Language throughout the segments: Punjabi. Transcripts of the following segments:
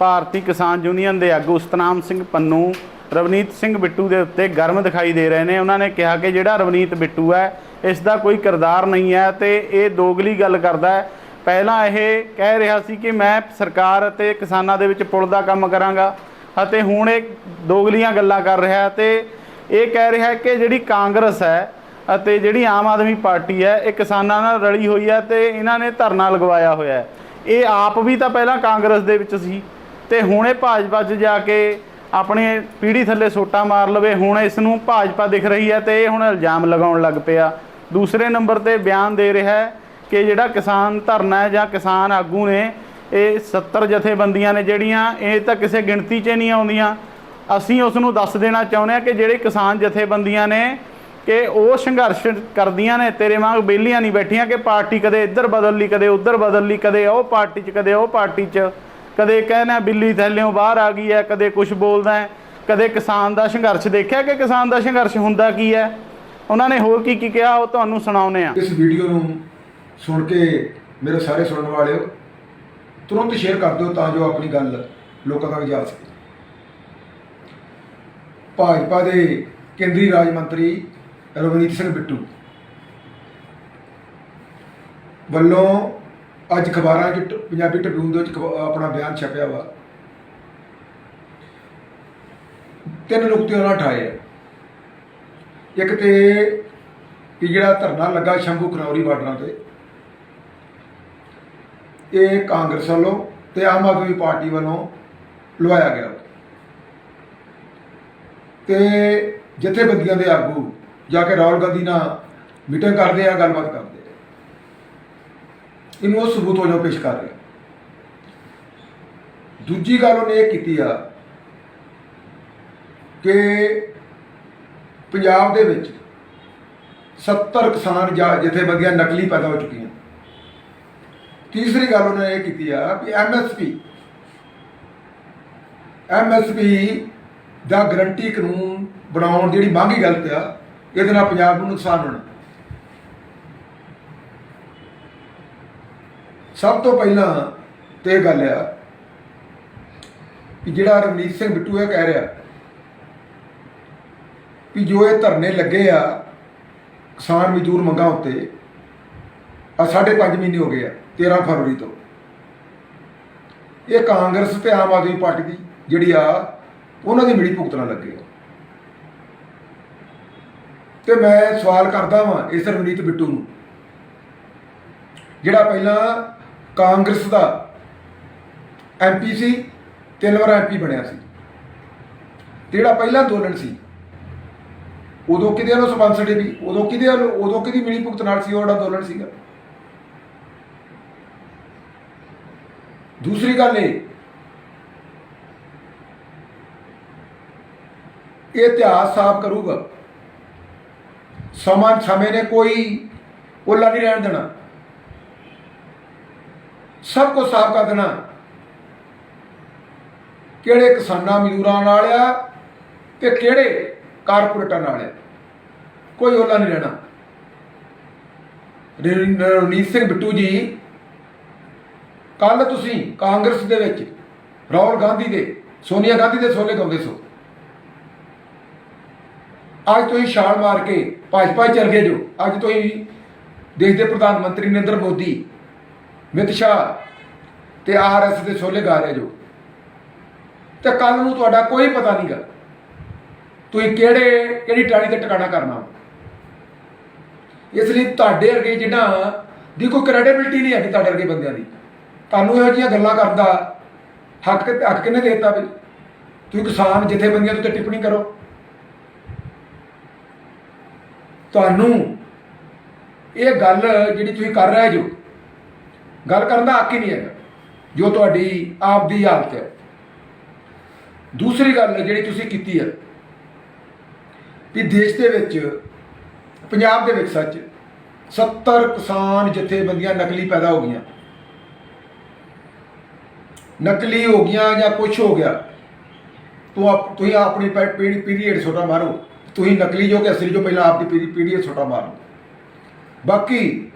ਭਾਰਤੀ ਕਿਸਾਨ ਯੂਨੀਅਨ ਦੇ ਆਗੂ ਸਤਨਾਮ ਸਿੰਘ ਪੰਨੂ, ਰਵਨੀਤ ਸਿੰਘ ਬਿੱਟੂ ਦੇ ਉੱਤੇ ਗਰਮ ਦਿਖਾਈ ਦੇ ਰਹੇ ਨੇ। ਉਹਨਾਂ ਨੇ ਕਿਹਾ ਕਿ ਜਿਹੜਾ ਰਵਨੀਤ ਬਿੱਟੂ ਹੈ, ਇਸ ਦਾ ਕੋਈ ਕਿਰਦਾਰ ਨਹੀਂ ਹੈ ਤੇ ਇਹ ਦੋਗਲੀ ਗੱਲ ਕਰਦਾ ਹੈ। ਪਹਿਲਾਂ ਇਹ ਕਹਿ ਰਿਹਾ ਸੀ ਕਿ ਮੈਂ ਸਰਕਾਰ ਅਤੇ ਕਿਸਾਨਾਂ ਦੇ ਵਿੱਚ ਪੁਲ ਦਾ ਕੰਮ ਕਰਾਂਗਾ ਅਤੇ ਹੁਣ ਇਹ ਦੋਗਲੀਆਂ ਗੱਲਾਂ ਕਰ ਰਿਹਾ ਹੈ ਤੇ ਇਹ ਕਹਿ ਰਿਹਾ ਕਿ ਜਿਹੜੀ ਕਾਂਗਰਸ ਹੈ ਅਤੇ ਜਿਹੜੀ ਆਮ ਆਦਮੀ ਪਾਰਟੀ ਹੈ, ਇਹ ਕਿਸਾਨਾਂ ਨਾਲ ਰਲੀ ਹੋਈ ਹੈ ਤੇ ਇਹਨਾਂ ਨੇ ਧਰਨਾ ਲਗਵਾਇਆ ਹੋਇਆ ਹੈ। ਇਹ ਆਪ ਵੀ ਤਾਂ ਪਹਿਲਾਂ ਕਾਂਗਰਸ ਦੇ ਵਿੱਚ ਸੀ। ਤੇ ਹੁਣ ਇਹ ਭਾਜਪਾ 'ਚ ਜਾ ਕੇ ਆਪਣੇ ਪੀੜੀ ਥੱਲੇ ਸੋਟਾ ਮਾਰ ਲਵੇ, ਹੁਣ ਇਸ ਨੂੰ ਭਾਜਪਾ ਦਿਖ ਰਹੀ ਹੈ ਤੇ ਇਹ ਹੁਣ ਇਲਜ਼ਾਮ ਲਗਾਉਣ ਲੱਗ ਪਿਆ। ਦੂਸਰੇ ਨੰਬਰ ਤੇ ਬਿਆਨ ਦੇ ਰਿਹਾ ਹੈ ਕਿ ਜਿਹੜਾ ਕਿਸਾਨ ਧਰਨਾ ਹੈ ਜਾਂ ਕਿਸਾਨ ਆਗੂ ਨੇ, ਇਹ 70 ਜਥੇਬੰਦੀਆਂ ਨੇ ਜਿਹੜੀਆਂ, ਇਹ ਤਾਂ ਕਿਸੇ ਗਿਣਤੀ 'ਚ ਨਹੀਂ ਆਉਂਦੀਆਂ। ਅਸੀਂ ਉਸ ਨੂੰ ਦੱਸ ਦੇਣਾ ਚਾਹੁੰਦੇ ਹਾਂ ਕਿ ਜਿਹੜੇ ਕਿਸਾਨ ਜਥੇਬੰਦੀਆਂ ਨੇ, ਕਿ ਉਹ ਸੰਘਰਸ਼ ਕਰਦੀਆਂ ਨੇ, ਤੇਰੇ ਵਾਂਗ ਬੇਲੀਆਂ ਨਹੀਂ ਬੈਠੀਆਂ ਕਿ ਪਾਰਟੀ ਕਦੇ ਇੱਧਰ ਬਦਲ ਲਈ, ਕਦੇ ਉੱਧਰ ਬਦਲ ਲਈ, ਕਦੇ ਉਹ ਪਾਰਟੀ 'ਚ, ਕਦੇ ਉਹ ਪਾਰਟੀ 'ਚ। ਕਦੇ ਕਹਿਣਾ ਬਿੱਲੀ ਥੱਲਿਓਂ ਬਾਹਰ ਆ ਗਈ ਹੈ, ਕਦੇ ਕੁਝ ਬੋਲਦਾ ਹੈ, ਕਦੇ ਕਿਸਾਨ ਦਾ ਸੰਘਰਸ਼ ਦੇਖਿਆ ਕਿ ਕਿਸਾਨ ਦਾ ਸੰਘਰਸ਼ ਹੁੰਦਾ ਕੀ ਹੈ? ਉਹਨਾਂ ਨੇ ਹੋਰ ਕੀ ਕੀ ਕਿਹਾ, ਉਹ ਤੁਹਾਨੂੰ ਸੁਣਾਉਨੇ ਆ ਇਸ ਵੀਡੀਓ ਨੂੰ ਸੁਣ ਕੇ ਮੇਰੇ ਸਾਰੇ ਸੁਣਨ ਵਾਲਿਓ, ਤੁਰੰਤ ਸ਼ੇਅਰ ਕਰ ਦਿਓ ਤਾਂ ਜੋ ਆਪਣੀ ਗੱਲ ਲੋਕਾਂ ਤੱਕ ਜਾ ਸਕੇ। ਭਾਜਪਾ ਦੇ ਕੇਂਦਰੀ ਰਾਜ ਮੰਤਰੀ ਰਵਨੀਤ ਸਿੰਘ ਬਿੱਟੂ ਵੱਲੋਂ ਅੱਜ ਅਖਬਾਰਾਂ 'ਚ ਟ- ਪੰਜਾਬੀ ਟ੍ਰਿਬਿਊਨ ਦੇ ਵਿੱਚ ਆਪਣਾ ਬਿਆਨ ਛਪਿਆ ਵਾ। ਤਿੰਨ ਨੁਕਤੇ ਉਹਨਾਂ ਠਾਏ ਆ। ਇੱਕ ਤੇ ਕਿ ਜਿਹੜਾ ਧਰਨਾ ਲੱਗਾ ਸ਼ੰਭੂ ਖਨੌਰੀ ਬਾਰਡਰਾਂ ਤੇ, ਇਹ ਕਾਂਗਰਸ ਵੱਲੋਂ ਤੇ ਆਮ ਆਦਮੀ ਪਾਰਟੀ ਵੱਲੋਂ ਲਵਾਇਆ ਗਿਆ। ਤੇ ਜਥੇਬੰਦੀਆਂ ਦੇ ਆਗੂ ਜਾ ਕੇ ਰਾਹੁਲ ਗਾਂਧੀ ਨਾਲ ਮੀਟਿੰਗ ਕਰਦੇ ਆ, ਗੱਲਬਾਤ ਕਰਦੇ ਇਹਨੂੰ ਉਹ ਸਬੂਤ ਵਜੋਂ ਪੇਸ਼ ਕਰ ਰਹੇ ਦੂਜੀ ਗੱਲ ਉਹਨੇ ਇਹ ਕੀਤੀ ਆ ਕਿ ਪੰਜਾਬ ਦੇ ਵਿੱਚ 70 ਕਿਸਾਨ ਜਾਂ ਜਥੇਬੰਦੀਆਂ ਨਕਲੀ ਪੈਦਾ ਹੋ ਚੁੱਕੀਆਂ। ਤੀਸਰੀ ਗੱਲ ਉਹਨੇ ਇਹ ਕੀਤੀ ਆ ਕਿ ਐਮਐਸਪੀ ਐਮਐਸਪੀ ਦਾ ਗਰੰਟੀ ਕਾਨੂੰਨ ਬਣਾਉਣ ਜਿਹੜੀ ਮੰਗੀ ਗਲਤ ਆ, ਇਹਦੇ ਨਾਲ ਪੰਜਾਬ ਨੂੰ ਨੁਕਸਾਨ ਹੋਣਾ। ਸਭ ਤੋਂ ਪਹਿਲਾਂ ਤੇ ਇਹ ਗੱਲ ਆ ਕਿ ਜਿਹੜਾ ਰਮਨੀਤ ਸਿੰਘ ਬਿੱਟੂ ਇਹ ਕਹਿ ਰਿਹਾ ਕਿ ਜੋ ਇਹ ਧਰਨੇ ਲੱਗੇ ਆ ਕਿਸਾਨ ਮਜ਼ਦੂਰ ਮੰਗਾਂ ਉੱਤੇ ਆ ਸਾਢੇ ਪੰਜ ਮਹੀਨੇ ਹੋ ਗਏ ਆ 13 ਫਰਵਰੀ ਤੋਂ। ਇਹ ਕਾਂਗਰਸ ਤੇ ਆਮ ਆਦਮੀ ਪਾਰਟੀ ਦੀ ਜਿਹੜੀ ਆ, ਉਹਨਾਂ ਦੀ ਮਿਲੀ ਭੁਗਤਣਾ ਲੱਗੇ ਆ। ਤੇ ਮੈਂ ਸਵਾਲ ਕਰਦਾ ਵਾਂ ਇਸ ਰਵਨੀਤ ਬਿੱਟੂ ਨੂੰ, ਜਿਹੜਾ ਪਹਿਲਾਂ ਕਾਂਗਰਸ ਦਾ ਐਮਪੀ ਸੀ ਤਿੰਨ ਵਾਰ ਐਮਪੀ ਬਣਿਆ ਸੀ। ਤੇ ਜਿਹੜਾ ਪਹਿਲਾ ਅੰਦੋਲਨ ਸੀ, ਉਦੋਂ ਕਿਹਦੇ ਵੱਲੋਂ ਸਪਾਂਸਰਡ ਵੀ ਉਦੋਂ ਕਿਹਦੇ ਵੱਲੋਂ, ਉਦੋਂ ਕਿਹਦੀ ਮਿਲੀ ਭੁਗਤ ਨਾਲ ਸੀ ਉਹ ਅੰਦੋਲਨ ਸੀਗਾ? ਦੂਸਰੀ ਗੱਲ ਇਹ ਇਹ ਇਤਿਹਾਸ ਸਾਫ਼ ਕਰੂਗਾ। ਸਮਾਂ ਸਮੇਂ ਨੇ ਕੋਈ ਉਹਲਾ ਨਹੀਂ ਰਹਿਣ ਦੇਣਾ। ਸਭ ਕੁਝ ਸਾਫ਼ ਕਰ ਦੇਣਾ। ਕਿਹੜੇ ਕਿਸਾਨਾਂ ਮਜ਼ਦੂਰਾਂ ਨਾਲ ਆ ਤੇ ਕਿਹੜੇ ਕਾਰਪੋਰੇਟਾਂ ਨਾਲ ਆ? ਕੋਈ ਉਹਲਾ ਨਹੀਂ ਰਹਿਣਾ। ਰ- ਰਣਜੀਤ ਸਿੰਘ ਬਿੱਟੂ ਜੀ ਕੱਲ ਤੁਸੀਂ ਕਾਂਗਰਸ ਦੇ ਵਿੱਚ, ਰਾਹੁਲ ਗਾਂਧੀ ਦੇ, ਸੋਨੀਆ ਗਾਂਧੀ ਦੇ ਸੋਲੇ ਗਾਉਂਦੇ ਸੋ। ਅੱਜ ਤੁਸੀਂ ਛਾਲ ਮਾਰ ਕੇ ਭਾਜਪਾ 'ਚ ਚਲ ਗਏ ਜੋ। ਅੱਜ ਤੁਸੀਂ ਦੇਸ਼ ਦੇ ਪ੍ਰਧਾਨ ਮੰਤਰੀ ਨਰਿੰਦਰ ਮੋਦੀ ਅਮਿਤ ਸ਼ਾਹ ਤੇ ਆਰਐਸ ਦੇ ਛੋਲੇ ਗਾ ਰਹੇ ਜੋ। ਤੇ ਕੱਲ ਨੂੰ ਤੁਹਾਡਾ ਕੋਈ ਪਤਾ ਨਹੀਂਗਾ ਤੁਸੀਂ ਕਿਹੜੇ, ਕਿਹੜੀ ਟਾਣੀ ਤੇ ਟਿਕਾਣਾ ਕਰਨਾ ਇਸ ਲਈ ਤੁਹਾਡੇ ਵਰਗੇ ਜਿਹਨਾਂ ਦੀ ਕੋਈ ਕ੍ਰੈਡੀਬਿਲਟੀ ਨਹੀਂ ਹੈਗੀ ਤੁਹਾਡੇ ਵਰਗੇ ਬੰਦਿਆਂ ਦੀ। ਤੁਹਾਨੂੰ ਇਹੋ ਜਿਹੀਆਂ ਗੱਲਾਂ ਕਰਦਾ ਹੱਕ ਹੱਕ ਕਿਹਨੇ ਦੇ ਦਿੱਤਾ ਵੀ ਤੁਸੀਂ ਕਿਸਾਨ ਜਥੇਬੰਦੀਆਂ ਦੇ ਉੱਤੇ ਟਿੱਪਣੀ ਕਰੋ। ਤੁਹਾਨੂੰ ਇਹ ਗੱਲ ਜਿਹੜੀ ਤੁਸੀਂ ਕਰ ਰਹੇ ਜੋ ਗੱਲ ਕਰਨ ਦਾ ਹੱਕ ਹੀ ਨਹੀਂ ਹੈਗਾ, ਜੋ ਤੁਹਾਡੀ ਆਪ ਦੀ ਹਾਲਤ ਹੈ। ਦੂਸਰੀ ਗੱਲ ਜਿਹੜੀ ਤੁਸੀਂ ਕੀਤੀ ਹੈ ਵੀ ਦੇਸ਼ ਦੇ ਵਿੱਚ, ਪੰਜਾਬ ਦੇ ਵਿੱਚ ਸੱਚ 70 ਕਿਸਾਨ ਜਥੇਬੰਦੀਆਂ ਨਕਲੀ ਪੈਦਾ ਹੋ ਗਈਆਂ। ਨਕਲੀ ਹੋ ਗਈਆਂ ਜਾਂ ਕੁਝ ਹੋ ਗਿਆ, ਤੂੰ ਆਪ, ਤੁਸੀਂ ਆਪਣੀ ਪੀੜੀ ਪੀਰੀਅਡ ਛੋਟਾ ਮਾਰੋ। ਤੁਸੀਂ ਨਕਲੀ ਜੋ ਕਿ ਅਸਲੀ ਜੋ, ਪਹਿਲਾਂ ਆਪ ਦੀ ਪੀਰੀਅਡ ਛੋਟਾ ਮਾਰੋ। ਬਾਕੀ,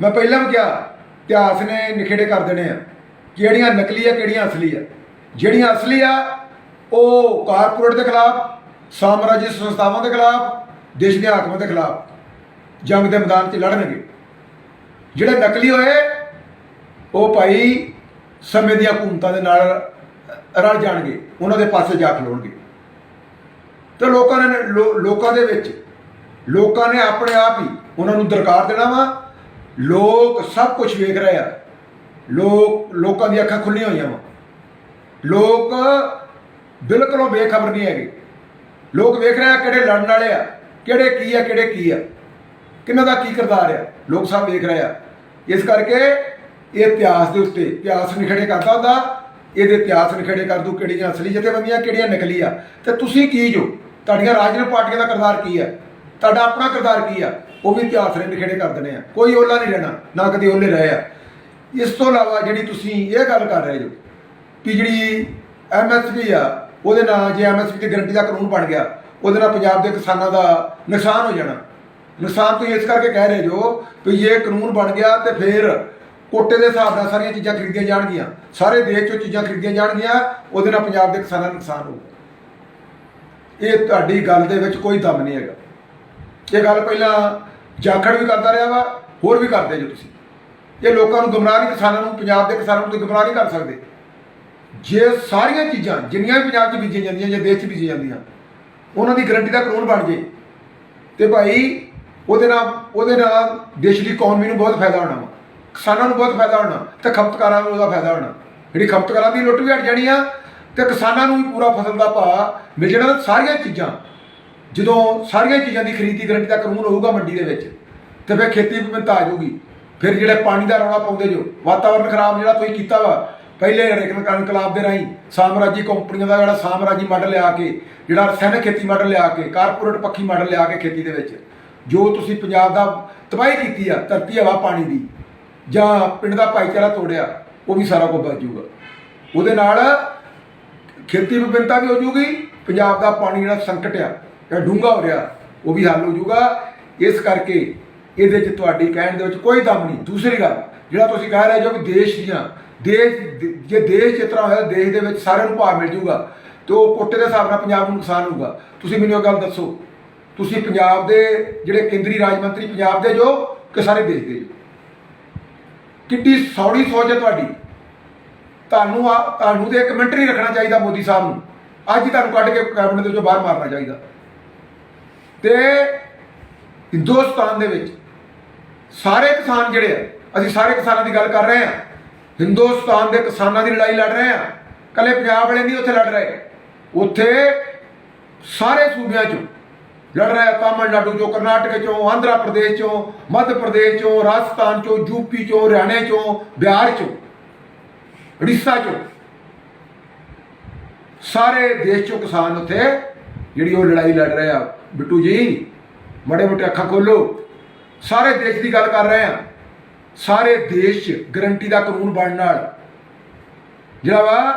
ਮੈਂ ਪਹਿਲਾਂ ਵੀ ਕਿਹਾ ਇਤਿਹਾਸ ਨੇ ਨਿਖੇੜੇ ਕਰ ਦੇਣੇ ਆ। ਕਿਹੜੀਆਂ ਨਕਲੀ ਆ, ਕਿਹੜੀਆਂ ਅਸਲੀ ਆ। ਜਿਹੜੀਆਂ ਅਸਲੀ ਆ, ਉਹ ਕਾਰਪੋਰੇਟ ਦੇ ਖਿਲਾਫ ਸਾਮਰਾਜੀ ਸੰਸਥਾਵਾਂ ਦੇ ਖਿਲਾਫ, ਦੇਸ਼ ਦੇ ਹਾਕਮਾਂ ਦੇ ਖਿਲਾਫ ਜੰਗ ਦੇ ਮੈਦਾਨ 'ਚ ਲੜਨਗੇ। ਜਿਹੜੇ ਨਕਲੀ ਹੋਏ, ਉਹ ਭਾਈ ਸਮੇਂ ਦੀਆਂ ਹਕੂਮਤਾਂ ਦੇ ਨਾਲ ਰਲ ਜਾਣਗੇ। ਉਹਨਾਂ ਦੇ ਪਾਸੇ ਜਾ ਖਲੋਣਗੇ ਤੇ ਲੋਕਾਂ ਨੇ, ਲੋ- ਲੋਕਾਂ ਦੇ ਵਿੱਚ, ਲੋਕਾਂ ਨੇ ਆਪਣੇ ਆਪ ਹੀ ਉਹਨਾਂ ਨੂੰ ਦਰਕਾਰ ਦੇਣਾ ਵਾ ਲੋਕ ਸਭ ਕੁਝ ਵੇਖ ਰਹੇ ਆ। ਲੋਕ, ਲੋਕਾਂ ਦੀਆਂ ਅੱਖਾਂ ਖੁੱਲੀਆਂ ਹੋਈਆਂ ਵਾ। ਲੋਕ ਬਿਲਕੁਲ ਬੇਖਬਰ ਨਹੀਂ ਹੈਗੇ। ਲੋਕ ਵੇਖ ਰਹੇ ਆ ਕਿਹੜੇ ਲੜਨ ਵਾਲੇ ਆ, ਕਿਹੜੇ ਕੀ ਆ, ਕਿਹੜੇ ਕੀ ਆ। ਕਿਹਨਾਂ ਦਾ ਕੀ ਕਿਰਦਾਰ ਆ? ਲੋਕ ਸਭ ਵੇਖ ਰਹੇ ਆ। ਇਸ ਕਰਕੇ ਇਹ ਇਤਿਹਾਸ ਦੇ ਉੱਤੇ ਇਤਿਹਾਸ ਨਿਖੜੇ ਕਰਦਾ ਹੁੰਦਾ। ਇਹਦੇ ਇਤਿਹਾਸ ਨਿਖੜੇ ਕਰ ਦੂ ਕਿਹੜੀਆਂ ਅਸਲੀ ਜਥੇਬੰਦੀਆਂ, ਕਿਹੜੀਆਂ ਨਕਲੀ ਆ। ਤੇ ਤੁਸੀਂ ਕੀ ਜੋ? ਤੁਹਾਡੀਆਂ ਰਾਜਨੀਤਿਕ ਪਾਰਟੀਆਂ ਦਾ ਕਿਰਦਾਰ ਕੀ ਆ? ਤੁਹਾਡਾ ਆਪਣਾ ਕਿਰਦਾਰ ਕੀ ਆ? ਉਹ ਵੀ ਇਤਿਹਾਸ ਨੇ ਨਿਖੇੜੇ ਕਰ ਦੇਣੇ ਆ। ਕੋਈ ਓਲਾ ਨਹੀਂ ਰਹਿਣਾ, ਨਾ ਕਦੇ ਓਲੇ ਰਹੇ ਆ। ਇਸ ਤੋਂ ਇਲਾਵਾ ਜਿਹੜੀ ਤੁਸੀਂ ਇਹ ਗੱਲ ਕਰ ਰਹੇ ਜੋ ਕਿ ਜਿਹੜੀ ਐਮਐਸਪੀ ਆ, ਉਹਦੇ ਨਾਲ ਜੇ ਐਮਐਸਪੀ ਤੇ ਗਰੰਟੀ ਦਾ ਕਾਨੂੰਨ ਬਣ ਗਿਆ, ਉਹਦੇ ਨਾਲ ਪੰਜਾਬ ਦੇ ਕਿਸਾਨਾਂ ਦਾ ਨੁਕਸਾਨ ਹੋ ਜਾਣਾ। ਨੁਕਸਾਨ ਤੁਸੀਂ ਇਸ ਕਰਕੇ ਕਹਿ ਰਹੇ ਜੋ, ਵੀ ਇਹ ਕਾਨੂੰਨ ਬਣ ਗਿਆ ਤੇ ਫਿਰ ਕੋਟੇ ਦੇ ਹਿਸਾਬ ਨਾਲ ਸਾਰੀਆਂ ਚੀਜ਼ਾਂ ਖਰੀਦੀਆਂ ਜਾਣਗੀਆਂ। ਸਾਰੇ ਦੇਸ਼ 'ਚੋਂ ਚੀਜ਼ਾਂ ਖਰੀਦੀਆਂ ਜਾਣਗੀਆਂ, ਉਹਦੇ ਨਾਲ ਪੰਜਾਬ ਦੇ ਕਿਸਾਨਾਂ ਦਾ ਨੁਕਸਾਨ ਹੋਊਗਾ। ਇਹ ਤੁਹਾਡੀ ਗੱਲ ਦੇ ਵਿੱਚ ਕੋਈ ਦਮ ਨਹੀਂ ਹੈਗਾ। ਇਹ ਗੱਲ ਪਹਿਲਾਂ ਜਾਖੜ ਵੀ ਕਰਦਾ ਰਿਹਾ ਵਾ, ਹੋਰ ਵੀ ਕਰਦੇ ਜੋ ਤੁਸੀਂ। ਇਹ ਲੋਕਾਂ ਨੂੰ ਗੁੰਮਰਾਹ ਨਹੀਂ, ਕਿਸਾਨਾਂ ਨੂੰ, ਪੰਜਾਬ ਦੇ ਕਿਸਾਨਾਂ ਨੂੰ ਤੁਸੀਂ ਗੁੰਮਰਾਹ ਨਹੀਂ ਕਰ ਸਕਦੇ। ਜੇ ਸਾਰੀਆਂ ਚੀਜ਼ਾਂ, ਜਿੰਨੀਆਂ ਵੀ ਪੰਜਾਬ 'ਚ ਬੀਜੀਆਂ ਜਾਂਦੀਆਂ ਜਾਂ ਦੇਸ਼ 'ਚ ਬੀਜੀਆਂ ਜਾਂਦੀਆਂ, ਉਹਨਾਂ ਦੀ ਗਰੰਟੀ ਦਾ ਕਾਨੂੰਨ ਬਣ ਜੇ। ਤੇ ਭਾਈ, ਉਹਦੇ ਨਾਲ ਉਹਦੇ ਨਾਲ ਦੇਸ਼ ਦੀ ਇਕਨੋਮੀ ਨੂੰ ਬਹੁਤ ਫਾਇਦਾ ਹੋਣਾ ਵਾ। ਕਿਸਾਨਾਂ ਨੂੰ ਬਹੁਤ ਫਾਇਦਾ ਹੋਣਾ, ਤੇ ਖਪਤਕਾਰਾਂ ਨੂੰ ਉਹਦਾ ਫਾਇਦਾ ਹੋਣਾ। ਜਿਹੜੀ ਖਪਤਕਾਰਾਂ ਦੀ ਲੁੱਟ ਵੀ ਹਟ ਜਾਣੀ ਆ, ਤੇ ਕਿਸਾਨਾਂ ਨੂੰ ਵੀ ਪੂਰਾ ਫਸਲ ਦਾ ਭਾਅ ਮਿਲ ਜਾਣਾ। ਸਾਰੀਆਂ ਚੀਜ਼ਾਂ ਜਦੋਂ ਸਾਰੀਆਂ ਚੀਜ਼ਾਂ ਦੀ ਖਰੀਦੀ ਗਰੰਟੀ ਦਾ ਕਾਨੂੰਨ ਹੋਊਗਾ ਮੰਡੀ ਦੇ ਵਿੱਚ, ਤੇ ਫਿਰ ਖੇਤੀ ਵਿਭਿੰਨਤਾ ਆ ਜਾਊਗੀ। ਫਿਰ ਜਿਹੜੇ ਪਾਣੀ ਦਾ ਰੌਲਾ ਪਾਉਂਦੇ ਜੋ, ਵਾਤਾਵਰਨ ਖਰਾਬ ਜਿਹੜਾ ਤੁਸੀਂ ਕੀਤਾ ਵਾ, ਪਹਿਲੇ ਰੇਕਨ ਇਨਕਲਾਬ ਦੇ ਰਾਹੀਂ ਸਾਮਰਾਜੀ ਕੰਪਨੀਆਂ ਦਾ ਜਿਹੜਾ ਸਾਮਰਾਜੀ ਮਾਡਲ ਲਿਆ ਕੇ, ਜਿਹੜਾ ਰਸਾਇਣਕ ਖੇਤੀ ਮਾਡਲ ਲਿਆ ਕੇ, ਕਾਰਪੋਰੇਟ ਪੱਖੀ ਮਾਡਲ ਲਿਆ ਕੇ ਖੇਤੀ ਦੇ ਵਿੱਚ, ਜੋ ਤੁਸੀਂ ਪੰਜਾਬ ਦਾ ਤਬਾਹੀ ਕੀਤੀ ਆ, ਧਰਤੀ ਹਵਾ ਪਾਣੀ ਦੀ, ਜਾਂ ਪਿੰਡ ਦਾ ਭਾਈਚਾਰਾ ਤੋੜਿਆ, ਉਹ ਵੀ ਸਾਰਾ ਕੁਝ ਬਚ ਜਾਊਗਾ। ਉਹਦੇ ਨਾਲ ਖੇਤੀ ਵਿਭਿੰਨਤਾ ਵੀ ਹੋ ਜੂਗੀ ਪੰਜਾਬ ਦਾ ਪਾਣੀ ਜਿਹੜਾ ਸੰਕਟ ਆ ਜਾਂ ਡੂੰਘਾ ਹੋ ਰਿਹਾ, ਉਹ ਵੀ ਹੱਲ ਹੋ ਜੂਗਾ ਇਸ ਕਰਕੇ ਇਹਦੇ 'ਚ ਤੁਹਾਡੀ ਕਹਿਣ ਦੇ ਵਿੱਚ ਕੋਈ ਦਮ ਨਹੀਂ। ਦੂਸਰੀ ਗੱਲ, ਜਿਹੜਾ ਤੁਸੀਂ ਕਹਿ ਰਹੇ ਜੋ ਕਿ ਦੇਸ਼ ਦੀਆਂ, ਦੇਸ਼ ਜੇ ਦੇਸ਼ ਜਿਸ ਤਰ੍ਹਾਂ ਹੋਇਆ, ਦੇਸ਼ ਦੇ ਵਿੱਚ ਸਾਰਿਆਂ ਨੂੰ ਭਾਅ ਮਿਲ ਜੂਗਾ ਤੇ ਉਹ ਕੋਟੇ ਦੇ ਹਿਸਾਬ ਨਾਲ ਪੰਜਾਬ ਨੂੰ ਨੁਕਸਾਨ ਹੋਊਗਾ। ਤੁਸੀਂ ਮੈਨੂੰ ਇਹ ਗੱਲ ਦੱਸੋ, ਤੁਸੀਂ ਪੰਜਾਬ ਦੇ ਜਿਹੜੇ ਕੇਂਦਰੀ ਰਾਜ ਮੰਤਰੀ, ਪੰਜਾਬ ਦੇ ਜੋ ਕਿ ਸਾਰੇ ਦੇਸ਼ ਦੇ ਜੋ। ਕਿੱਡੀ ਸੌੜੀ ਸੋਚ ਹੈ ਤੁਹਾਡੀ। ਤੁਹਾਨੂੰ ਆ, ਤੁਹਾਨੂੰ ਤੇ ਇੱਕ ਮਿੰਟ ਨਹੀਂ ਰੱਖਣਾ ਚਾਹੀਦਾ ਮੋਦੀ ਸਾਹਿਬ ਨੂੰ। ਅੱਜ ਹੀ ਤੁਹਾਨੂੰ ਕੱਢ ਕੇ ਕੈਬਨਿਟ ਦੇ ਵਿੱਚੋਂ ਬਾਹਰ ਮਾਰਨਾ ਚਾਹੀਦਾ। ਤੇ ਹਿੰਦੁਸਤਾਨ ਦੇ ਵਿੱਚ ਸਾਰੇ ਕਿਸਾਨ ਜਿਹੜੇ ਆ, ਅਸੀਂ ਸਾਰੇ ਕਿਸਾਨਾਂ ਦੀ ਗੱਲ ਕਰ ਰਹੇ ਹਾਂ ਹਿੰਦੁਸਤਾਨ ਦੇ ਕਿਸਾਨਾਂ ਦੀ ਲੜਾਈ ਲੜ ਰਹੇ ਹਾਂ ਕੱਲੇ ਪੰਜਾਬ ਵਾਲੇ ਨਹੀਂ ਉੱਥੇ ਲੜ ਰਹੇ। ਉੱਥੇ ਸਾਰੇ ਸੂਬਿਆਂ ਚੋਂ ਲੜ ਰਿਹਾ ਤਾਮਿਲਨਾਡੂ ਚੋਂ, ਕਰਨਾਟਕ ਚੋਂ, ਆਂਧਰਾ ਪ੍ਰਦੇਸ਼ ਚੋਂ, ਮੱਧ ਪ੍ਰਦੇਸ਼ ਚੋਂ, ਰਾਜਸਥਾਨ ਚੋਂ ਯੂਪੀ ਚੋਂ, ਹਰਿਆਣੇ ਚੋਂ, ਬਿਹਾਰ ਚੋਂ, ਉੜੀਸਾ ਚੋਂ। ਸਾਰੇ ਦੇਸ਼ ਚੋਂ ਕਿਸਾਨ ਉੱਥੇ ਜਿਹੜੀ ਉਹ ਲੜਾਈ ਲੜ ਰਹੇ ਆ, ਬਿੱਟੂ ਜੀ, ਮੜੇ ਮੋਟੇ ਅੱਖਾਂ ਖੋਲੋ। ਸਾਰੇ ਦੇਸ਼ ਦੀ ਗੱਲ ਕਰ ਰਹੇ ਆ। ਸਾਰੇ ਦੇਸ਼ 'ਚ ਗਰੰਟੀ ਦਾ ਕਾਨੂੰਨ ਬਣਨ ਨਾਲ। ਜਿਹੜਾ ਵਾ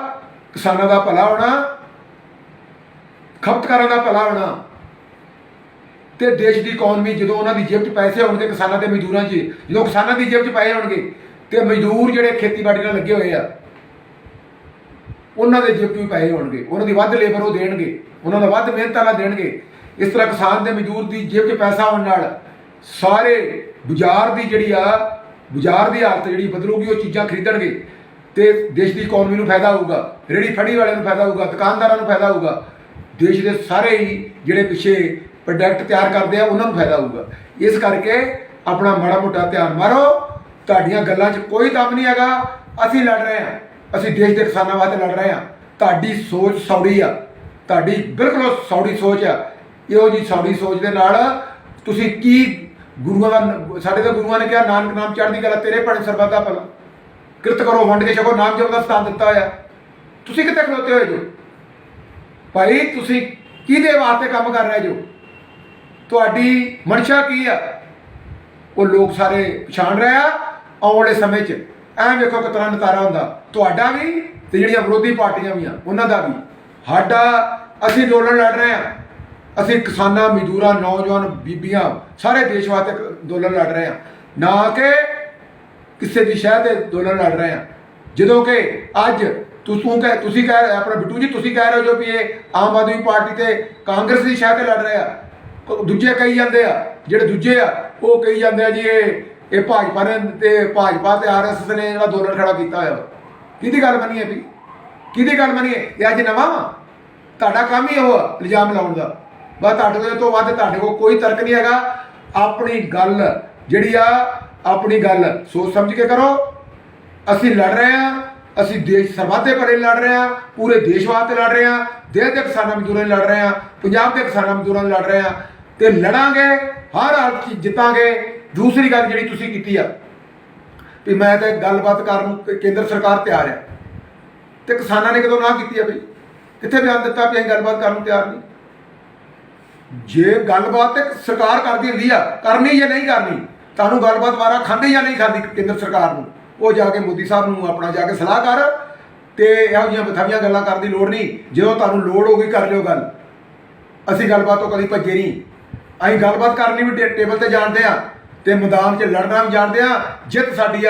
ਕਿਸਾਨਾਂ ਦਾ ਭਲਾ ਹੋਣਾ, ਖਪਤਕਾਰਾਂ ਦਾ ਭਲਾ ਹੋਣਾ, ਤੇ ਦੇਸ਼ ਦੀ ਇਕਨੋਮੀ ਜਦੋਂ ਉਹਨਾਂ ਦੀ ਜੇਬ 'ਚ ਪੈਸੇ ਹੋਣਗੇ ਕਿਸਾਨਾਂ ਤੇ ਮਜ਼ਦੂਰਾਂ 'ਚ, ਜਦੋਂ ਕਿਸਾਨਾਂ ਦੀ ਜੇਬ 'ਚ ਪੈਸੇ ਹੋਣਗੇ, ਤੇ ਮਜ਼ਦੂਰ ਜਿਹੜੇ ਖੇਤੀਬਾੜੀ ਨਾਲ ਲੱਗੇ ਹੋਏ ਆ ਉਹਨਾਂ ਦੇ ਜੇਬ 'ਚ ਵੀ ਪੈਸੇ ਹੋਣਗੇ, ਉਹਨਾਂ ਦੀ ਵੱਧ ਲੇਬਰ ਉਹ ਦੇਣਗੇ, ਉਹਨਾਂ ਦਾ ਵੱਧ ਮਿਹਨਤ ਵਾਲਾ ਦੇਣਗੇ। ਇਸ ਤਰ੍ਹਾਂ ਕਿਸਾਨ ਤੇ ਮਜ਼ਦੂਰ ਦੀ ਜੇਬ 'ਚ ਪੈਸਾ ਆਉਣ ਨਾਲ ਸਾਰੇ ਬਾਜ਼ਾਰ ਦੀ ਜਿਹੜੀ ਆ, ਬਾਜ਼ਾਰ ਦੀ ਹਾਲਤ ਜਿਹੜੀ ਬਦਲੂਗੀ, ਉਹ ਚੀਜ਼ਾਂ ਖਰੀਦਣਗੇ ਤੇ ਦੇਸ਼ ਦੀ ਇਕਨੋਮੀ ਨੂੰ ਫਾਇਦਾ ਹੋਊਗਾ ਰੇੜੀ ਫੜੀ ਵਾਲਿਆਂ ਨੂੰ ਫਾਇਦਾ ਹੋਊਗਾ, ਦੁਕਾਨਦਾਰਾਂ ਨੂੰ ਫਾਇਦਾ ਹੋਊਗਾ, ਦੇਸ਼ ਦੇ ਸਾਰੇ ਹੀ ਜਿਹੜੇ ਪਿੱਛੇ ਪ੍ਰੋਡਕਟ ਤਿਆਰ ਕਰਦੇ ਆ, ਉਹਨਾਂ ਨੂੰ ਫਾਇਦਾ ਹੋਊਗਾ। ਇਸ ਕਰਕੇ ਆਪਣਾ ਮਾੜਾ ਮੋਟਾ ਧਿਆਨ ਮਾਰੋ, ਤੁਹਾਡੀਆਂ ਗੱਲਾਂ 'ਚ ਕੋਈ ਦਮ ਨਹੀਂ ਹੈਗਾ, ਅਸੀਂ ਲੜ ਰਹੇ ਹਾਂ। ਅਸੀਂ ਦੇਸ਼ ਦੇ ਕਿਸਾਨਾਂ ਵਾਸਤੇ ਲੜ ਰਹੇ ਹਾਂ। ਤੁਹਾਡੀ ਸੋਚ ਸੌੜੀ ਆ। ਤੁਹਾਡੀ ਬਿਲਕੁਲ ਸੌੜੀ ਸੋਚ ਆ। ਇਹੋ ਜੀ ਸੌੜੀ ਸੋਚ ਦੇ ਨਾਲ ਤੁਸੀਂ ਕੀ ਗੁਰੂਆਂ ਦਾ ਸਾਡੇ ਤਾਂ ਗੁਰੂਆਂ ਨੇ ਕਿਹਾ, ਨਾਨਕ ਨਾਮ ਚੜ੍ਹਦੀ ਕਲਾ ਤੇਰੇ ਭਣੇ ਸਰਬੱਤ ਦਾ ਭਲਾ। ਕਿਰਤ ਕਰੋ, ਵੰਡ ਕੇ ਛਕੋ, ਨਾਮ ਜਪ ਦਾ ਸਥਾਨ ਦਿੱਤਾ ਹੋਇਆ। ਤੁਸੀਂ ਕਿੱਥੇ ਖਲੋਤੇ ਹੋਏ ਜੋ? ਭਾਈ, ਤੁਸੀਂ ਕਿਹਦੇ ਵਾਸਤੇ ਕੰਮ ਕਰ ਰਹੇ ਜੋ? ਤੁਹਾਡੀ ਮਨਸ਼ਾ ਕੀ ਆ? ਉਹ ਲੋਕ ਸਾਰੇ ਪਛਾਣ ਰਹੇ ਆ ਆਉਣ ਵਾਲੇ ਸਮੇਂ 'ਚ। ਐਂ ਵੇਖੋ ਕਿਤਨਾ ਨਤਾਰਾ ਹੁੰਦਾ। ਤੁਹਾਡਾ ਵੀ ਤੇ ਜਿਹੜੀਆਂ ਵਿਰੋਧੀ ਪਾਰਟੀਆਂ ਵੀ ਆ, ਉਹਨਾਂ ਦਾ ਵੀ। ਸਾਡਾ, ਅਸੀਂ ਅੰਦੋਲਨ ਲੜ ਰਹੇ ਆ ਅਸੀਂ ਕਿਸਾਨਾਂ, ਮਜ਼ਦੂਰਾਂ, ਨੌਜਵਾਨ, ਬੀਬੀਆਂ, ਸਾਰੇ ਦੇਸ਼ ਵਾਸਤੇ ਅੰਦੋਲਨ ਲੜ ਰਹੇ ਆ ਨਾ ਕਿ ਕਿਸੇ ਦੀ ਸ਼ਹਿ ਤੇ ਅੰਦੋਲਨ ਲੜ ਰਹੇ ਆ ਜਦੋਂ ਕਿ ਅੱਜ ਤੁਸੀਂ ਤੂੰ ਕਹਿ ਤੁਸੀਂ ਕਹਿ ਆਪਣਾ ਬਿੱਟੂ ਜੀ, ਤੁਸੀਂ ਕਹਿ ਰਹੇ ਹੋ ਜੋ ਵੀ ਇਹ ਆਮ ਆਦਮੀ ਪਾਰਟੀ ਤੇ ਕਾਂਗਰਸ ਦੀ ਸ਼ਹਿ ਤੇ ਲੜ ਰਹੇ ਆ। ਦੂਜੇ ਕਹੀ ਜਾਂਦੇ ਆ, ਜਿਹੜੇ ਦੂਜੇ ਆ, ਉਹ ਕਹੀ ਜਾਂਦੇ ਆ ਜੀ, ਇਹ ਇਹ ਭਾਜਪਾ ਨੇ ਤੇ ਭਾਜਪਾ ਤੇ ਆਰਐਸਐਸ ਨੇ ਜਿਹੜਾ ਦੋਲਨ ਖੜਾ ਕੀਤਾ ਹੋਇਆ। ਵਾ। ਕਿਹਦੀ ਗੱਲ ਮੰਨੀਏ ਵੀ? ਕਿਹਦੀ ਗੱਲ ਮੰਨੀਏ ਇਹ ਅੱਜ ਨਵਾਂ ਵਾ। ਤੁਹਾਡਾ ਕੰਮ ਹੀ ਉਹ ਇਲਜ਼ਾਮ ਲਾਉਣ ਦਾ। ਬਸ ਤੁਹਾਡੇ ਤੋਂ ਵੱਧ ਤੁਹਾਡੇ ਕੋਲ ਕੋਈ ਤਰਕ ਨਹੀਂ ਹੈਗਾ। ਆਪਣੀ ਗੱਲ ਜਿਹੜੀ ਆ, ਆਪਣੀ ਗੱਲ ਸੋਚ ਸਮਝ ਕੇ ਕਰੋ। ਅਸੀਂ ਲੜ ਰਹੇ ਹਾਂ, ਅਸੀਂ ਦੇਸ਼ ਸਰਵਾਦੇ ਭਰੇ ਲੜ ਰਹੇ ਹਾਂ, ਪੂਰੇ ਦੇਸ਼ ਵਾਸਤੇ ਲੜ ਰਹੇ ਹਾਂ ਦੇਸ਼ ਦੇ ਕਿਸਾਨਾਂ ਮਜ਼ਦੂਰਾਂ ਲਈ ਲੜ ਰਹੇ ਹਾਂ, ਪੰਜਾਬ ਦੇ ਕਿਸਾਨਾਂ ਮਜ਼ਦੂਰਾਂ ਲਈ ਲੜ ਰਹੇ ਹਾਂ। ਤੇ ਲੜਾਂਗੇ, ਹਰ ਹਾਲਤ 'ਚ ਜਿੱਤਾਂਗੇ। ਦੂਸਰੀ ਗੱਲ ਜਿਹੜੀ ਤੁਸੀਂ ਕੀਤੀ ਆ, ਵੀ ਮੈਂ ਤਾਂ ਗੱਲਬਾਤ ਕਰਨ ਨੂੰ ਕੇਂਦਰ ਸਰਕਾਰ ਤਿਆਰ ਹੈ ਤੇ ਕਿਸਾਨਾਂ ਨੇ ਕਦੋਂ ਨਾ ਕੀਤੀ ਆ ਬਈ? ਕਿੱਥੇ ਬਿਆਨ ਦਿੱਤਾ ਵੀ ਅਸੀਂ ਗੱਲਬਾਤ ਕਰਨ ਨੂੰ ਤਿਆਰ ਨਹੀਂ? ਜੇ ਗੱਲਬਾਤ ਤੇ ਸਰਕਾਰ ਕਰਦੀ ਹੁੰਦੀ ਆ, ਕਰਨੀ ਜਾਂ ਨਹੀਂ ਕਰਨੀ, ਤੁਹਾਨੂੰ ਗੱਲਬਾਤ ਵਾਰਾ ਖਾਂਦੀ ਜਾਂ ਨਹੀਂ ਖਾਂਦੀ ਕੇਂਦਰ ਸਰਕਾਰ ਨੂੰ, ਉਹ ਜਾ ਕੇ ਮੋਦੀ ਸਾਹਿਬ ਨੂੰ ਆਪਣਾ ਜਾ ਕੇ ਸਲਾਹ ਕਰ ਤੇ ਇਹੋ ਜਿਹੀਆਂ ਬਥਾਵੀਆਂ ਗੱਲਾਂ ਕਰਨ ਦੀ ਲੋੜ ਨਹੀਂ। ਜਦੋਂ ਤੁਹਾਨੂੰ ਲੋੜ ਹੋਗੀ ਕਰ ਲਿਓ ਗੱਲ। ਅਸੀਂ ਗੱਲਬਾਤ ਤੋਂ ਕਦੀ ਭੱਜੇ ਨਹੀਂ। ਅਸੀਂ ਗੱਲਬਾਤ ਕਰਨੀ ਵੀ ਟੇਬਲ ਤੇ ਜਾਣਦੇ ਆ। ਤੇ ਮੈਦਾਨ 'ਚ ਲੜਨਾ ਵੀ ਜਾਣਦੇ ਆ ਜਿੱਤ ਸਾਡੀ ਆ।